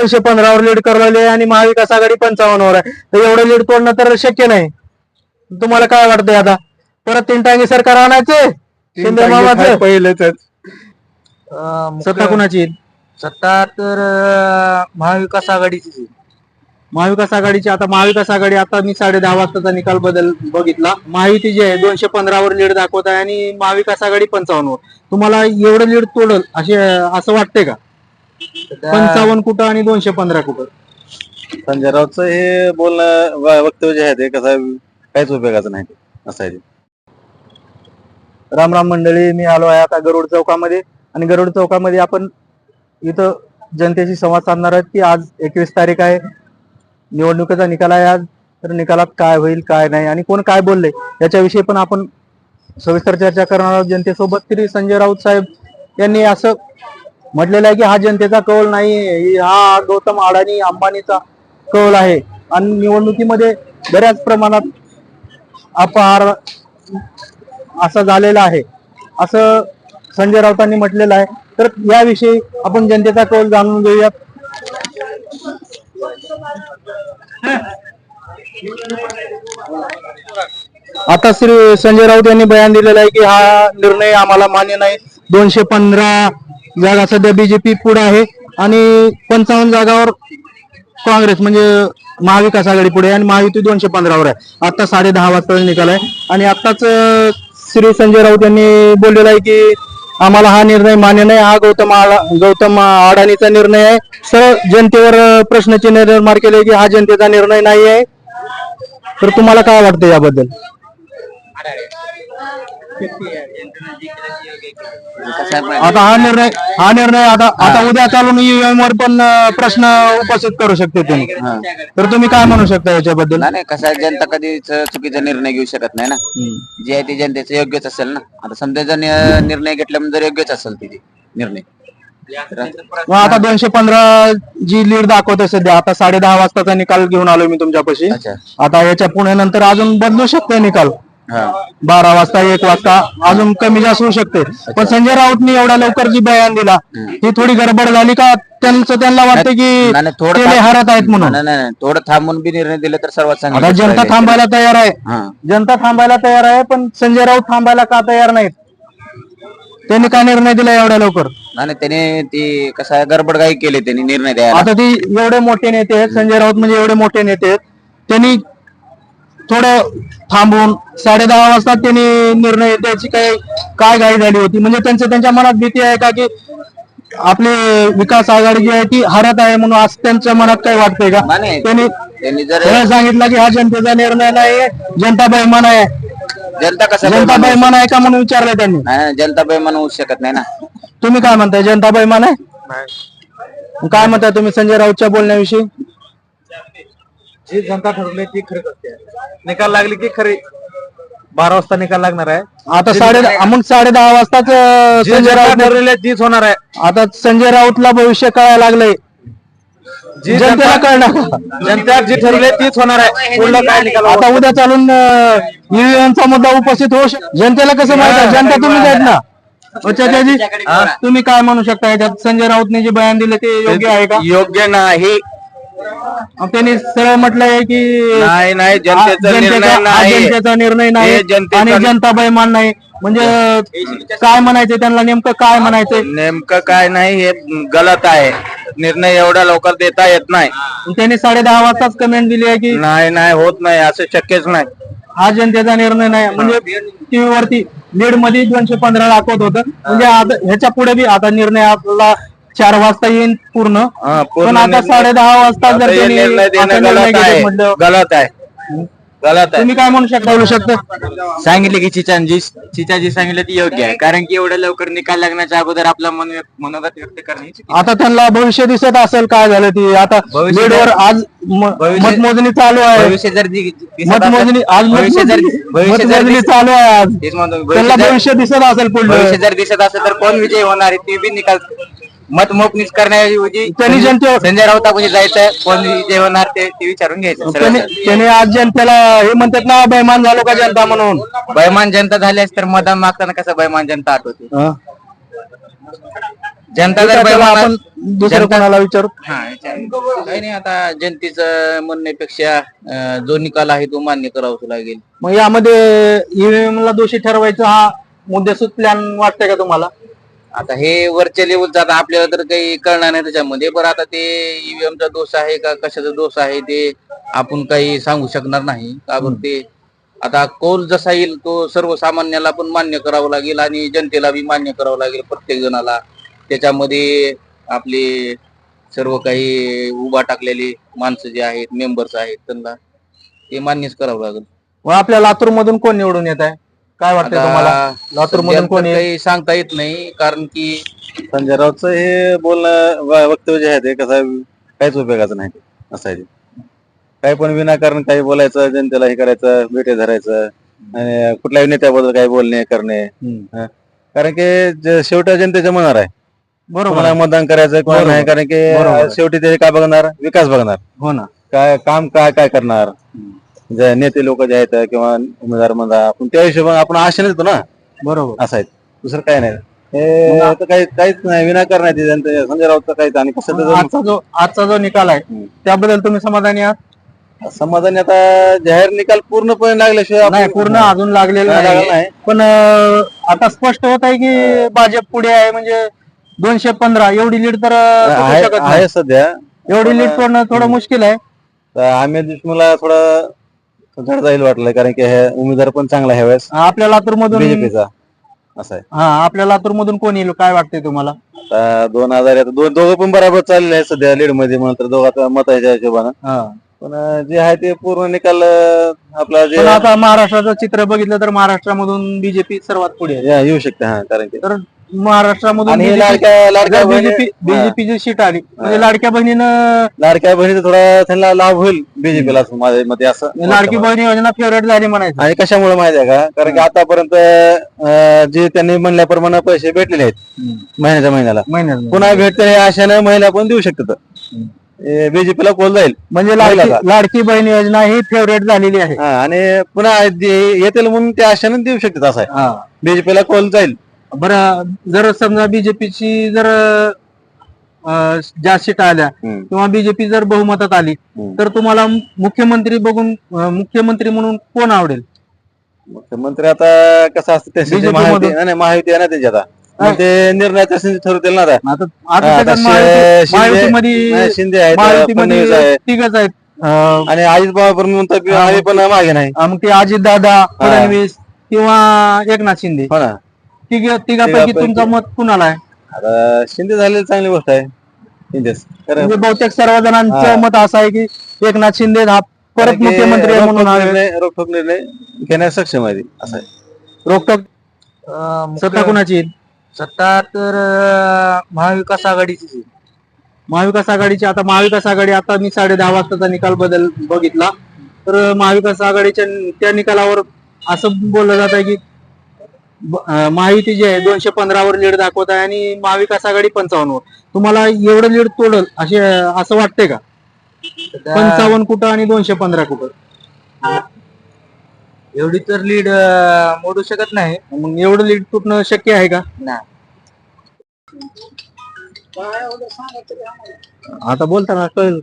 दोनशे पंधरावर लीड करवले आणि महाविकास आघाडी पंचावन्नवर आहे. तर एवढं लीड तोडणं तर शक्य नाही. तुम्हाला काय वाटतंय आता? परत तीन टांगे सरकार आणायचे? शिंदे मामाचं? पहिलेच सत्ता कुणाची येईल? सत्ता तर अं, महाविकास आघाडीची आहे. महाविकास आघाडीची आता महाविकास आघाडी आता मी साडे दहा वाजताचा निकाल बदल बघितला. महायुती जी आहे दोनशे पंधरावर लीड दाखवत आहे आणि महाविकास आघाडी पंचावन्नवर तुम्हाला एवढं लीड तोडल असे असं वाटतंय का? पंचावन्न कुठं आणि दोनशे पंधरा कुठं संजय राऊतचं हे बोलणं व- वक्तव्य जे आहे ते कसं काहीच उपयोगाचं नाही ते. असं आहे ते. राम राम मंडळी मी आलो आहे आता गरुड चौकामध्ये आणि गरुड चौकामध्ये आपण इथं जनतेशी संवाद साधणार आहोत की आज एकवीस तारीख आहे निवडणुकीचा निकाल आहे आज तर निकालात काय होईल काय नाही आणि कोण काय बोलले याच्याविषयी पण आपण सविस्तर चर्चा करणार आहोत जनतेसोबत तरी संजय राऊत साहेब यांनी असं म्हटलेलं आहे की हा जनतेचा कौल नाही हा गौतम अडाणी अंबानीचा कौल आहे. आणि निवडणुकीमध्ये बऱ्याच प्रमाणात अपहार असा झालेला आहे. असं संजय राऊतांनी म्हटलेलं आहे. तर याविषयी आपण जनतेचा कौल जाणून घेऊयात. आता श्री संजय राऊत यांनी बयान दिलेलं आहे की हा निर्णय आम्हाला मान्य नाही. दोनशे पंधरा जागा सध्या बीजेपी पुढे आहे आणि पंचावन्न जागावर काँग्रेस म्हणजे महाविकास आघाडी पुढे आणि महायुती दोनशे पंधरावर आहे. आता साडे दहा वाजता निकाल आहे. आणि आताच श्री संजय राऊत यांनी बोललेलं आहे की आम्हाला हा निर्णय मान्य नाही. हा गौतम गौतम अडाणीचा निर्णय आहे. सर जनतेवर प्रश्नचिन्ह निर्माण केले की हा जनतेचा निर्णय नाही आहे. तर तुम्हाला काय वाटतं याबद्दल? आता हा निर्णय हा निर्णय आता आता उद्या चालून ईव्हीएम वर पण प्रश्न उपस्थित करू शकते तुम्ही. तर तुम्ही काय म्हणू शकता याच्याबद्दल? नाही नाही कसं आहे, जनता कधीच चुकीचा निर्णय घेऊ शकत नाही ना. जे आहे ते जनतेचं योग्यच असेल ना. आता समजा जर निर्णय घेतल्यामुळे जर योग्यच असेल तिथे निर्णय. मग आता दोनशे पंधरा जी लीड दाखवते सध्या आता साडे दहा वाजताचा निकाल घेऊन आलोय मी तुमच्यापाशी. अच्छा. आता याच्यापुढे नंतर अजून बदलू शकते निकाल. बारा वाजता एक वाजता अजून कमी जास्त होऊ शकते. पण संजय राऊतनी एवढ्या लवकर जी बयान दिला ही थोडी गडबड झाली का त्यांचं त्यांना वाटतं की नाही, नाही, थोडं ते लय थांब- हरत आहेत म्हणून. नाही नाही नाही, थोडं थांबून बी निर्णय दिले तर सर्वात चांगलं आता जनता राहील. थांबायला तयार आहे. हा. जनता थांबायला तयार आहे पण संजय राऊत थांबायला का तयार नाहीत? त्यांनी काय निर्णय दिला एवढ्या लवकर? नाही नाही, त्याने ती कसं आहे गडबडगाई केली त्यांनी निर्णय द्यायला. आता ती एवढे मोठे नेते आहेत संजय राऊत म्हणजे एवढे मोठे नेते आहेत. त्यांनी थोडं थांबून साडे दहा वाजता त्यांनी निर्णय द्यायची काय काय घाई झाली होती? म्हणजे त्यांचं त्यांच्या मनात भीती आहे का की आपली विकास आघाडी जी आहे ती हरत आहे म्हणून असं त्यांच्या मनात काय वाटतंय का. त्यांनी त्यांनी सांगितलं की हा जनतेचा निर्णय नाही जनता बैमान आहे. जनता कसं जनता बैमान आहे का म्हणून विचारलंय त्यांनी? नाही जनता बेमान होऊ शकत नाही ना. तुम्ही काय म्हणताय जनता बैमान आहे? काय म्हणताय तुम्ही संजय राऊतच्या बोलण्याविषयी? जी जनता ठरवली ती खरीच असते निकाल लागली की खरी. बारा वाजता निकाल लागणार आहे. आता साडे मग साडे दहा वाजताच जी संजय जनता राऊत ठरवली आहे तीच होणार आहे. आता संजय राऊतला भविष्य कळायला लागलंय. जी जनतेला जनता कळणार. जनता जी ठरवली तीच होणार आहे. पुढलं काय निकाल आता उद्या चालून ईव्हीएमचा मुद्दा उपस्थित होऊ शकतो जनतेला कसं माहीत आहे? जनता तुम्ही आहेत ना? चाचाजी तुम्ही काय म्हणू शकता? याच्यात संजय राऊतने जे बयान दिले ते योग्य आहे का? योग्य नाही. त्यांनी सरळ म्हटलंय की नाही नाही जनतेचा निर्णय जनतेचा हा नाही. जनतेचा निर्णय नाही जनतेचा- आणि जनता बैमान नाही. म्हणजे काय म्हणायचं त्यांना? नेमकं काय म्हणायचंय? नेमकं काय नाही हे गलत आहे. निर्णय एवढा लवकर देता येत नाही. त्यांनी साडे दहा वाजताच कमेंट दिली आहे की नाही नाही होत नाही असं शक्यच नाही. हा जनतेचा निर्णय नाही. म्हणजे टीव्ही वरती लीडमध्ये दोनशे पंधरा दाखवत होतं. म्हणजे आता ह्याच्या पुढे बी आता निर्णय आपला चार वाजता येईल पूर्ण. हा, पूर्ण पण आता निर्णय- साडे दहा वाजता आता जर हे त्यांनी निर्णय असा देणं निर्णय गलत घेतला आहे. म्हटलं गलत आहे. गलत आहे. तुम्ही काय म्हणू शकता? बोलू शकता. सांगितले की चिचांजी चिचाजी सांगितलं ती योग्य आहे. कारण की एवढ्या लवकर निकाल लागण्याच्या अगोदर आपला मन मनोगत व्यक्त करणे चुकीचं आता त्यांना भविष्य दिसत असेल काय झालं ती. आता भविष्य लीडवर आज म- भविष्य- मतमोजणी चालू आहे. भविष्य जर दि- दिसत मतमोजणी आज भविष्य जर मतमोजणी भविष्य जर मतमोजणी दिस- चालू आहे आज. तेच म्हणतो, त्यांना भविष्य जर- भविष्य दिसत असेल पुढलं भविष्य जर दिसत असेल तर कोण विजय होणार आहे ते बी निकाल मत मोपणीच करण्याऐवजी त्यांनी जनते- संजय राऊतापाशी जायचं कोण विजय होणार ते ते विचारून घ्यायचं. सरळ त्याने सरळ. त्याने आज जनतेला हे म्हणतात ना बैमान झालो का जनता म्हणून? बैमान जनता झाल्यास तर मतदान मागताना कसं बैमान जनता आठवते? हं? जनता जर चला म्हणा- आपण दुसरं जनता- कोणाला विचारू? हा काही नाही आता जनतेचं म्हणण्यापेक्षा अं, जो निकाल आहे तो मान्य करावाच लागेल. मग यामध्ये ईव्हीएम ला दोषी ठरवायचा हा मुद्देसूद प्लॅन वाटतंय का तुम्हाला? आता हे वरच्या लेवल आता आपल्याला तर काही कळणार नाही त्याच्यामध्ये बरं आता ते ईव्हीएमचा दोष आहे का कशाचा दोष आहे ते आपण काही सांगू शकणार नाही. का बरं ते? आता कौल जसा येईल तो सर्वसामान्याला पण मान्य करावं लागेल आणि जनतेला बी मान्य करावं लागेल प्रत्येक जणाला. त्याच्यामध्ये आपले सर्व काही उभा टाकलेले माणसं जे आहेत मेंबर्स आहेत त्यांना ते मान्यच करावं लागेल. मग आपल्या लातूरमधून कोण निवडून येत आहे? काय वाटतंय तुम्हाला लातूर मधून कोण येईल काही सांगता येत नाही कारण की संजय राऊतचं हे बोलणं व- वक्तव्य जे आहे ते कसं आहे, काहीच उपयोगाचं नाही. असं आहे ते. काही पण विनाकारण काही बोलायचं जनतेला हे करायचं भेटे धरायचं आणि कुठल्याही नेत्याबद्दल काही बोलणे करणे हं. कारण की ज- शेवटी जनतेच्या मनावर आहे बरोबर कोणाला आहे. मतदान करायचं कोणाला बरोबर. नाही कारण बरोबर. की शेवटी ते काय बघणार विकास बघणार हो ना काय काम काय काय करणार जे नेते लोक जे आहेत किंवा उमेदवार म्हणा आपण त्या हिशोबाने आपण आशेने येतो ना? बरोबर. असं आहे. दुसरं काय नाही. हे आता काही काहीच नाही. विनाकारण नाही ते जनते संजय राऊतचं काहीच आणि कसं त्याचं आजचा जो आजचा जो निकाल आहे. त्याबद्दल तुम्ही समाधानी आहात? समाधानी आता जाहीर निकाल पूर्णपणे लागल्याशिवाय आपण- नाही पूर्ण अजून लागलेलं नाही, नाही. लागलं नाही. पण अं, आता स्पष्ट होत आहे की भाजप पुढे आहे म्हणजे दोनशे पंधरा. एवढी लीड तर अं, आहे शकत नाही. आहे सध्या. एवढी लीड पण- थोडं मुश्किल आहे. तर आम्ही दुश्मनला थोडं धड जाईल वाटलं कारण की हे उमेदवार पण चांगला आहे वेळेस आपल्या लातूर मधून बीजेपीचा. असं आहे. हा आपल्या लातूर मधून कोण येईल काय वाटतंय तुम्हाला? आता दोन हजार आता दोन दोघं पण बरोबर चाललेले आहे सध्या लीडमध्ये म्हणून तर दोघांचा मत आहे त्या हिशोबानं. हा. पण अं, जे आहे ते पूर्ण निकाल अं, आपला जे पण आता महाराष्ट्राचं चित्र बघितलं तर महाराष्ट्रामधून बीजेपी सर्वात पुढे आहे. या- येऊ शकते हा कारण की तर महाराष्ट्रामधून आणि लाडक्या लाडक्या बहिणी- बीजेपी बीजेपीची सीट आली म्हणजे. लाडक्या बहिणीनं लाडक्या बहिणीचा थोडा त्यांना लाभ होईल बीजेपीला माझ्या मते असं. लाडकी बहिणी योजना फेवरेट झाली म्हणायचं. आणि कशामुळे माहिती आहे का? कारण की आतापर्यंत अं, जे त्यांनी म्हणल्याप्रमाणे पैसे भेटलेले आहेत महिन्याच्या महिन्याला. महिन्यात पुन्हा भेटते हे आशाने महिला पण देऊ शकतात. बीजेपीला कोल जाईल. म्हणजे महिला लाडकी लाडकी बहीण योजना ही फेवरेट झालेली आहे. हा, आणि पुन्हा जे येतील म्हणून त्या आशाने देऊ शकतात असं आहे. बीजेपीला कोल जाईल. बरं जर समजा बीजेपीची जर अं, जास्त सीट आल्या हम्म. किंवा बीजेपी जर बहुमतात आली हम्म. तर तुम्हाला मुख्यमंत्री बघून अं, मुख्यमंत्री म्हणून कोण आवडेल? मुख्यमंत्री आता कसं असतं त्यांची BJP महायुती मधून- नाही, नाही, महायुती आहे ना त्यांची आता. मग ते निर्णय तसे ठरवतील ना आता. आता आता आता त्याच्यात शि- महायुती- शिंदे- महायुतीमध्ये नाही, शिंदे आहेत फडणवीस महायुतीमध्ये आहे तिघच आहेत. अं, आणि अजित पवार पण म्हणतात की आम्ही पण मागे नाही. मग ते अजित दादा फडणवीस किंवा एकनाथ शिंदे. हो ना. तिघ तिघापैकी तिघापैकी- तुमचं मत कुणाला आहे? आता शिंदे झालेली चांगली गोष्ट आहे. शिंदेच. कारण- म्हणजे बहुतेक सर्वजणांचं हा. मत असं आहे की एकनाथ शिंदे हा परत कारण की मुख्यमंत्री आहे म्हणून रोखठोक हवे. निर्णय घेण्यास सक्षम आहे ती. असं आहे. रोखटोक सत्ता कुणाची येईल? सत्ता तर महाविकास आघाडीची महाविकास आघाडीची आता महाविकास आघाडी आता मी साडे दहा वाजताचा निकाल बदल बघितला. तर महाविकास आघाडीच्या त्या निकालावर असं बोललं जात आहे की महायुती जी आहे दोनशे पंधरावर लीड दाखवत आहे आणि महाविकास आघाडी पंचावन्नवर तुम्हाला एवढं लीड तोडल असे असं वाटतंय का? पंचावन्न कुठं आणि दोनशे पंधरा कुठं? एवढी तर लीड मोडू शकत नाही. मग एवढं लीड तुटणं शक्य आहे का? आता बोलताना कळेल.